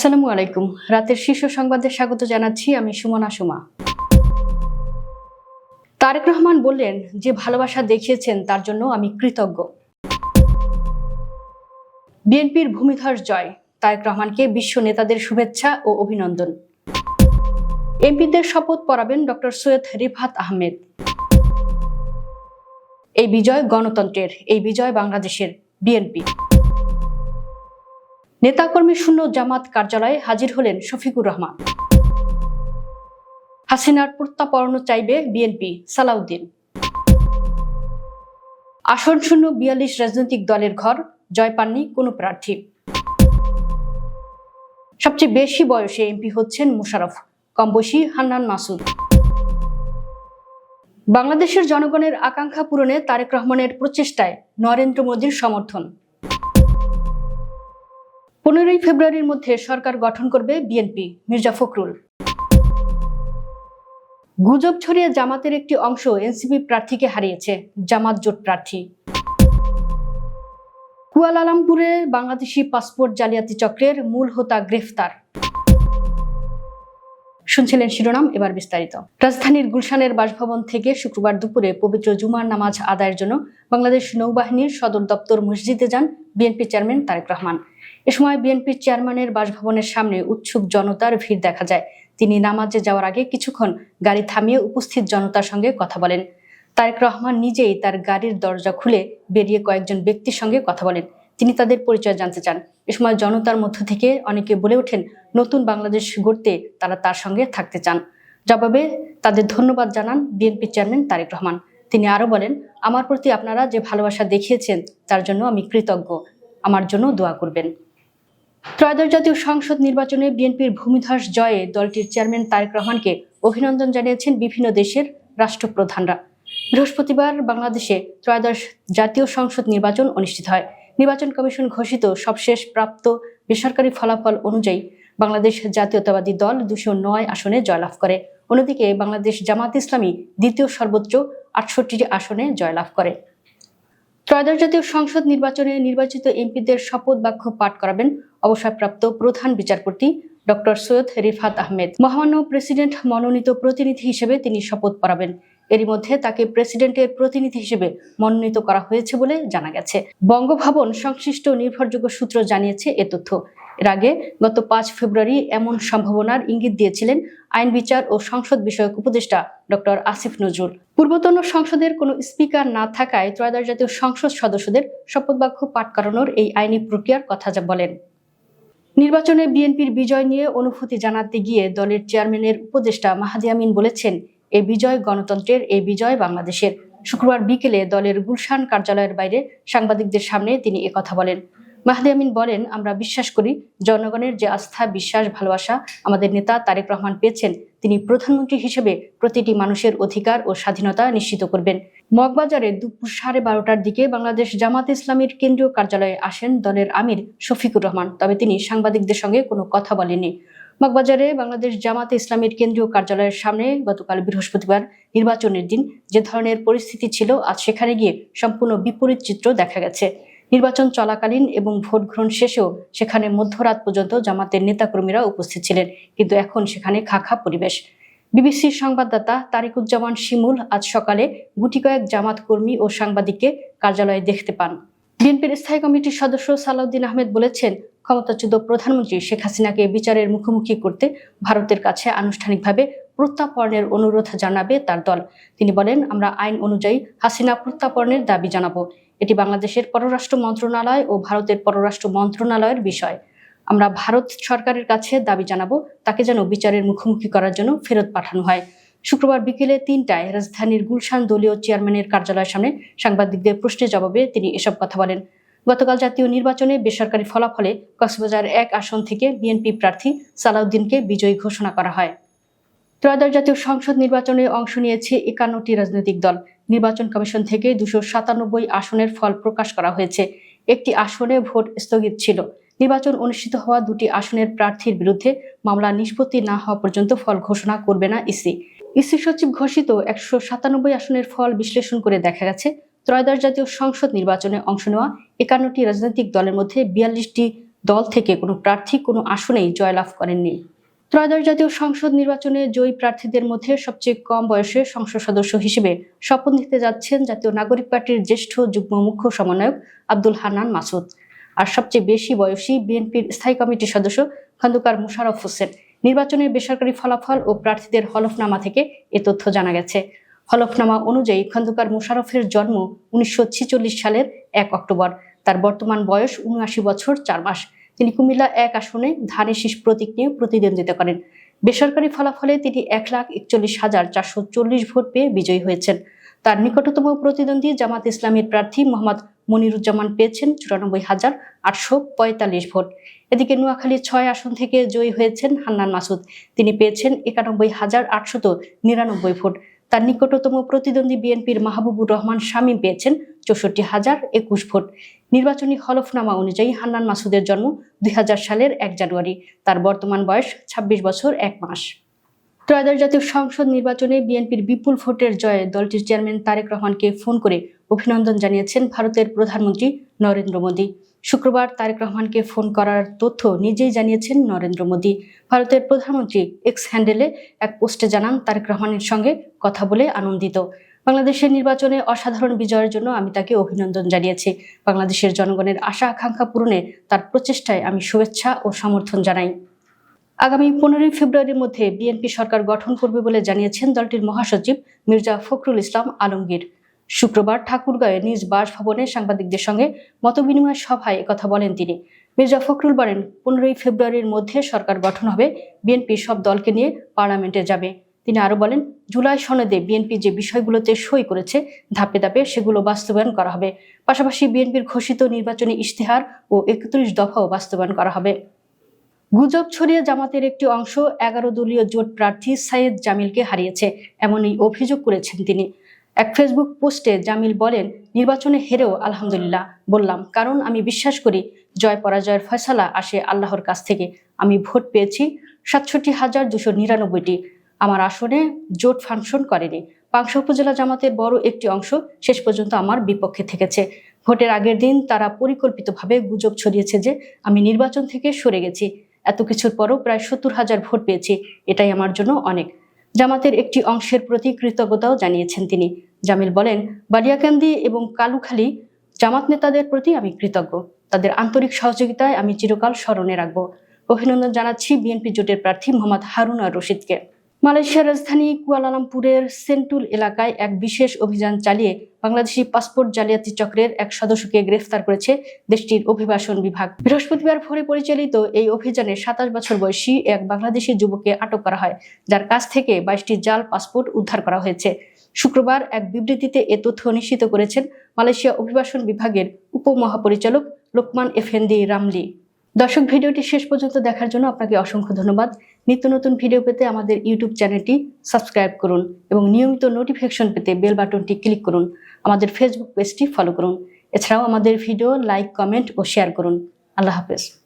আসসালামু আলাইকুম। রাতের শীর্ষ সংবাদে স্বাগত জানাচ্ছি আমি সুমনা সুমা। তারেক রহমান বললেন, যে ভালোবাসা দেখিয়েছেন, তার জন্য আমি কৃতজ্ঞ। বিএনপির ভূমিধর জয়। তারেক রহমানকে বিশ্ব নেতাদের শুভেচ্ছা ও অভিনন্দন। এমপিদের শপথ পড়াবেন ডক্টর সৈয়দ রিফাত আহমেদ। এই বিজয় গণতন্ত্রের, এই বিজয় বাংলাদেশের বিএনপি। নেতাকর্মী শূন্য জামাত কার্যালয়ে হাজির হলেন শফিকুর রহমান। হাসিনার প্রত্যাপর্ণ চাইবে বিএনপি, সালাউদ্দিন। আসন শূন্য বিয়াল্লিশ রাজনৈতিক দলের ঘর, জয় পাননি কোনো প্রার্থী। সবচেয়ে বেশি বয়সে এমপি হচ্ছেন মুশারফ কম বয়সী হান্নান মাসুদ। বাংলাদেশের জনগণের আকাঙ্ক্ষা পূরণে তারেক রহমানের প্রচেষ্টায় নরেন্দ্র মোদীর সমর্থন। পনেরোই ফেব্রুয়ারির মধ্যে সরকার গঠন করবে বিএনপি, মির্জা ফখরুল। গুজব ছড়িয়ে জামাতের একটি অংশ এনসিপি প্রার্থীকে হারিয়েছে, জামাত জোট প্রার্থী। কুয়ালালামপুরে বাংলাদেশি পাসপোর্ট জালিয়াতি চক্রের মূল হোতা গ্রেফতার। শুনছিলেন শিরোনাম, এবার বিস্তারিত। রাজধানীর গুলশানের বাসভবন থেকে শুক্রবার দুপুরে পবিত্র জুমার নামাজ আদায়ের জন্য বাংলাদেশ নৌবাহিনীর সদর দপ্তর মসজিদে যান বিএনপি চেয়ারম্যান তারেক রহমান। এ সময় বিএনপির চেয়ারম্যানের বাসভবনের সামনে উৎসুক জনতার ভিড় দেখা যায়। তিনি নামাজে যাওয়ার আগে কিছুক্ষণ গাড়ি থামিয়ে উপস্থিত জনতার সঙ্গে কথা বলেন। তারেক রহমান নিজেই তার গাড়ির দরজা খুলে বেরিয়ে কয়েকজন ব্যক্তির সঙ্গে কথা বলেন। তিনি তাদের পরিচয় জানতে চান। এ সময় জনতার মধ্য থেকে অনেকে বলে ওঠেন, নতুন বাংলাদেশ গড়তে তারা তার সঙ্গে থাকতে চান। জবাবে তাদের ধন্যবাদ জানান বিএনপি চেয়ারম্যান তারেক রহমান। তিনি আরও বলেন, আমার প্রতি আপনারা যে ভালোবাসা দেখিয়েছেন, তার জন্য আমি কৃতজ্ঞ। আমার জন্য দোয়া করবেন। ত্রয়োদশ জাতীয় সংসদ নির্বাচনে বিএনপির ভূমিধস জয়ে দলটির চেয়ারম্যান তারেক রহমানকে অভিনন্দন জানিয়েছেন বিভিন্ন দেশের রাষ্ট্রপ্রধানরা। বৃহস্পতিবার বাংলাদেশে ত্রয়োদশ জাতীয় সংসদ নির্বাচন অনুষ্ঠিত হয়। নির্বাচন কমিশন ঘোষিত সবশেষ প্রাপ্ত বেসরকারি ফলাফল অনুযায়ী বাংলাদেশ জাতীয়তাবাদী দল দুশো নয় আসনে জয়লাভ করে। অন্যদিকে বাংলাদেশ জামাত ইসলামী দ্বিতীয় সর্বোচ্চ আটষট্টি আসনে জয়লাভ করে। ত্রয়োদশ জাতীয় সংসদ নির্বাচনে নির্বাচিত এমপিদের শপথ বাক্য পাঠ করাবেন অবসরপ্রাপ্ত প্রধান বিচারপতি ডক্টর সৈয়দ রিফাত আহমেদ। মহামান্য প্রেসিডেন্ট মনোনীত প্রতিনিধি হিসেবে তিনি শপথ পড়াবেন এরই মধ্যে তাকে প্রেসিডেন্টের প্রতিনিধি হিসেবে মনোনীত করা হয়েছে বলে জানা গেছে। বঙ্গভবন সংশ্লিষ্ট নির্ভরযোগ্য সূত্র জানিয়েছে এ তথ্য। এর আগে গত পাঁচ ফেব্রুয়ারি এমন সম্ভাবনার ইঙ্গিত দিয়েছিলেন আইন বিচার ও সংসদ বিষয়ক উপদেষ্টা ডক্টর আসিফ নজরুল। পূর্বতন সংসদের কোনো স্পিকার না থাকায় ত্রয়োদশ জাতীয় সংসদ সদস্যদের শপথ বাক্য পাঠ করানোর এই আইনি প্রক্রিয়ার কথা যা বলেন। নির্বাচনে বিএনপির বিজয় নিয়ে অনুভূতি জানাতে গিয়ে দলের চেয়ারম্যানের উপদেষ্টা মাহাদি আমিন বলেছেন, এ বিজয় গণতন্ত্রের এই বিজয় বাংলাদেশের। শুক্রবার বিকেলে দলের গুলশান কার্যালয়ের বাইরে সাংবাদিকদের সামনে তিনি কথা বলেন। মাহাদি আমিন বলেন, আমরা বিশ্বাস করি, জনগণের যে আস্থা, বিশ্বাস, ভালোবাসা আমাদের নেতা তারেক রহমান পেয়েছেন। তিনি প্রধানমন্ত্রী হিসেবে প্রতিটি মানুষের অধিকার ও স্বাধীনতা নিশ্চিত করবেন। মগবাজারে দুপুর সাড়ে বারোটার দিকে বাংলাদেশ জামাত ইসলামীর কেন্দ্রীয় কার্যালয়ে আসেন দলের আমির শফিকুর রহমান, তবে তিনি সাংবাদিকদের সঙ্গে কোনো কথা বলেননি। মগবাজারে বাংলাদেশ জামাতে ইসলামীর কেন্দ্রীয় কার্যালয়ের সামনে গতকাল বৃহস্পতিবার নির্বাচনের দিন যে ধরনের পরিস্থিতি ছিল, আজ সেখানে গিয়ে সম্পূর্ণ বিপরীত চিত্র দেখা গেছে। নির্বাচন চলাকালীন এবং ভোট গ্রহণ শেষেও সেখানে মধ্যরাত পর্যন্ত জামাতের নেতাকর্মীরা উপস্থিত ছিলেন, কিন্তু এখন সেখানে খাখা পরিবেশ। বিবিসির সংবাদদাতা তারিকুজ্জামান শিমুল আজ সকালে গুটি কয়েক জামাত কর্মী ও সাংবাদিককে কার্যালয়ে দেখতে পান। বিএনপির স্থায়ী কমিটির সদস্য সালাউদ্দিন আহমেদ বলেছেন, ক্ষমতাচ্যুত প্রধানমন্ত্রী শেখ হাসিনাকে বিচারের মুখোমুখি করতে ভারতের কাছে আনুষ্ঠানিকভাবে প্রত্যাপর্ণের অনুরোধ জানাবে তার দল। তিনি বলেন, আমরা আইন অনুযায়ী হাসিনা প্রত্যাপর্ণের দাবি জানাব। এটি বাংলাদেশের পররাষ্ট্র মন্ত্রণালয় ও ভারতের পররাষ্ট্র মন্ত্রণালয়ের বিষয়। আমরা ভারত সরকারের কাছে দাবি জানাব, তাকে যেন বিচারের মুখোমুখি করার জন্য ফেরত পাঠানো হয়। শুক্রবার বিকেলে তিনটায় রাজধানীর গুলশান দলীয় চেয়ারম্যানের কার্যালয়ের সামনে সাংবাদিকদের প্রশ্নের জবাবে তিনি এসব কথা বলেন। গতকাল জাতীয় নির্বাচনে বেসরকারি ফলাফলে কক্সবাজার এক আসন থেকে বিএনপি প্রার্থী সালাউদ্দিনকে বিজয়ী ঘোষণা করা হয়। ত্রয়োদশ জাতীয় সংসদ নির্বাচনে অংশ নিয়েছে একান্নটি রাজনৈতিক দল। নির্বাচন কমিশন থেকে দুশো সাতানব্বই আসনের ফল প্রকাশ করা হয়েছে। একটি আসনে ভোট স্থগিত ছিল। নির্বাচন অনুষ্ঠিত হওয়া দুটি আসনের প্রার্থীর বিরুদ্ধে মামলা নিষ্পত্তি না হওয়া পর্যন্ত ফল ঘোষণা করবে না ইসি। ইসি সচিব ঘোষিত একশো সাতানব্বই আসনের ফল বিশ্লেষণ করে দেখা গেছে, ত্রয়োদশ জাতীয় সংসদ নির্বাচনে অংশ নেওয়া একান্নটি রাজনৈতিক দলের মধ্যে বিয়াল্লিশটি দল থেকে কোনো প্রার্থী কোনো আসনেই জয়লাভ করেননি। ত্রয়োদশ জাতীয় সংসদ নির্বাচনে জয়ী প্রার্থীদের মধ্যে সবচেয়ে কম বয়সে সংসদ সদস্য হিসেবে শপথ নিতে যাচ্ছেন জাতীয় নাগরিক পার্টির জ্যেষ্ঠ যুগ্ম মুখ্য সমন্বয়ক আব্দুল হান্নান মাসুদ। আর সবচেয়ে বেশি বয়সী বিএনপির স্থায়ী কমিটির সদস্য খন্দকার মুশারফ হোসেন। নির্বাচনের বেসরকারি ফলাফল ও প্রার্থীদের হলফনামা থেকে এ তথ্য জানা গেছে। হলফনামা অনুযায়ী খন্দকার মুশারফের জন্ম উনিশশো ছেচল্লিশ সালের এক অক্টোবর। তার বর্তমান বয়স উনআশি বছর চার মাস। তিনি কুমিল্লা এক আসনে ধানের শীষ প্রতীক নিয়ে প্রতিদ্বন্দ্বিতা করেন। বেসরকারি ফলাফলে তিনি এক লাখ একচল্লিশ হাজার চারশো চল্লিশ ভোট পেয়ে বিজয়ী হয়েছেন। তার নিকটতম প্রতিদ্বন্দ্বী জামাত ইসলামের প্রার্থী মোহাম্মদ মনিরুজ্জামান পেয়েছেন চুরানব্বই হাজার আটশো পঁয়তাল্লিশ ভোট। এদিকে নোয়াখালী ছয় আসন থেকে জয়ী হয়েছেন হান্নান মাসুদ। তিনি পেয়েছেন একানব্বই হাজার আটশত নিরানব্বই ভোট। তার নিকটতম প্রতিদ্বন্দ্বী বিএনপির মাহবুবুর রহমান শামীম পেয়েছেন চৌষট্টি হাজার একুশ ভোট। নির্বাচনী হলফনামা অনুযায়ী হান্নান মাসুদের জন্ম দুই হাজার সালের এক জানুয়ারি। তার বর্তমান বয়স ২৬ বছর এক মাস। ত্রয়োদশ জাতীয় সংসদ নির্বাচনে বিএনপির বিপুল ভোটের জয়ে দলটির চেয়ারম্যান তারেক রহমানকে ফোন করে অভিনন্দন জানিয়েছেন ভারতের প্রধানমন্ত্রী নরেন্দ্র মোদী। শুক্রবার তারেক রহমানকে ফোন করার তথ্য নিজেই জানিয়েছেন নরেন্দ্র মোদী। ভারতের প্রধানমন্ত্রী এক্স হ্যান্ডেলে এক পোস্টে জানান, তারেক রহমানের সঙ্গে কথা বলে আনন্দিত। বাংলাদেশের নির্বাচনে অসাধারণ বিজয়ের জন্য আমি তাকে অভিনন্দন জানিয়েছি। বাংলাদেশের জনগণের আশা আকাঙ্ক্ষা পূরণে তার প্রচেষ্টায় আমি শুভেচ্ছা ও সমর্থন জানাই। আগামী পনেরোই ফেব্রুয়ারির মধ্যে বিএনপি সরকার গঠন করবে বলে জানিয়েছেন দলটির মহাসচিব মির্জা ফখরুল ইসলাম আলমগীর। শুক্রবার ঠাকুরগাঁয়ে নিজ বাসভবনে সাংবাদিকদের সঙ্গে মতবিনিময় সভায় একথা বলেন তিনি। মির্জা ফখরুল বলেন, পনেরোই ফেব্রুয়ারির মধ্যে সরকার গঠন হবে, বিএনপি সব দলকে নিয়ে পার্লামেন্টে যাবে। তিনি আরও বলেন, জুলাই সনদে বিএনপি যে বিষয়গুলোতে সই করেছে, ধাপে ধাপে সেগুলো বাস্তবায়ন করা হবে। পাশাপাশি বিএনপির ঘোষিত নির্বাচনী ইশতেহার ও একত্রিশ দফাও বাস্তবায়ন করা হবে। গুজব ছড়িয়ে জামাতের একটি অংশ এগারো দলীয় জোট প্রার্থী সাইয়েদ জামিলকে হারিয়েছে, এমনই অভিযোগ করেছেন তিনি। এক ফেসবুক পোস্টে জামিল বলেন, নির্বাচনে হেরেও আলহামদুলিল্লাহ বললাম, কারণ আমি বিশ্বাস করি জয় পরাজয়ের ফয়সালা আসে আল্লাহর কাছ থেকে। আমি ভোট পেয়েছি সাতষট্টি হাজার দুশো নিরানব্বইটি। আমার আসনে জোট ফাংশন করেনি। পাংশা উপজেলা জামাতের বড় একটি অংশ শেষ পর্যন্ত আমার বিপক্ষে থেকেছে। ভোটের আগের দিন তারা পরিকল্পিতভাবে গুজব ছড়িয়েছে যে আমি নির্বাচন থেকে সরে গেছি। এত কিছুর পরও প্রায় সত্তর হাজার ভোট পেয়েছি। এটাই আমার জন্য অনেক। জামাতের একটি অংশের প্রতি কৃতজ্ঞতাও জানিয়েছেন তিনি। জামিল বলেন, বালিয়াকান্দি এবং কালুখালী জামাত নেতাদের প্রতি আমি কৃতজ্ঞ। তাদের আন্তরিক সহযোগিতায় আমি চিরকাল স্মরণে রাখব। অভিনন্দন জানাচ্ছি বিএনপি জোটের প্রার্থী মোহাম্মদ হারুন আর রশিদকে। মালয়েশিয়ার রাজধানী কুয়ালালামপুরের সেন্টুল এলাকায় এক বিশেষ অভিযান চালিয়ে বাংলাদেশি পাসপোর্ট জালিয়াতি চক্রের এক সদস্যকে গ্রেফতার করেছে দেশটির অভিবাসন বিভাগ। বৃহস্পতিবার ভোরে পরিচালিত এই অভিযানে সাতাশ বছর বয়সী এক বাংলাদেশি যুবককে আটক করা হয়, যার কাছ থেকে বাইশটি জাল পাসপোর্ট উদ্ধার করা হয়েছে। শুক্রবার এক বিবৃতিতে এ তথ্য নিশ্চিত করেছেন মালয়েশিয়া অভিবাসন বিভাগের উপমহাপরিচালক লোকমান এফেন্দি রামলি। দর্শক, ভিডিওটি শেষ পর্যন্ত দেখার জন্য আপনাকে অসংখ্য ধন্যবাদ। নিত্য নতুন ভিডিও পেতে আমাদের ইউটিউব চ্যানেলটি সাবস্ক্রাইব করুন এবং নিয়মিত নোটিফিকেশন পেতে বেল বাটনটি ক্লিক করুন। আমাদের ফেসবুক পেজটি ফলো করুন। এছাড়াও আমাদের ভিডিও লাইক কমেন্ট ও শেয়ার করুন। আল্লাহ হাফেজ।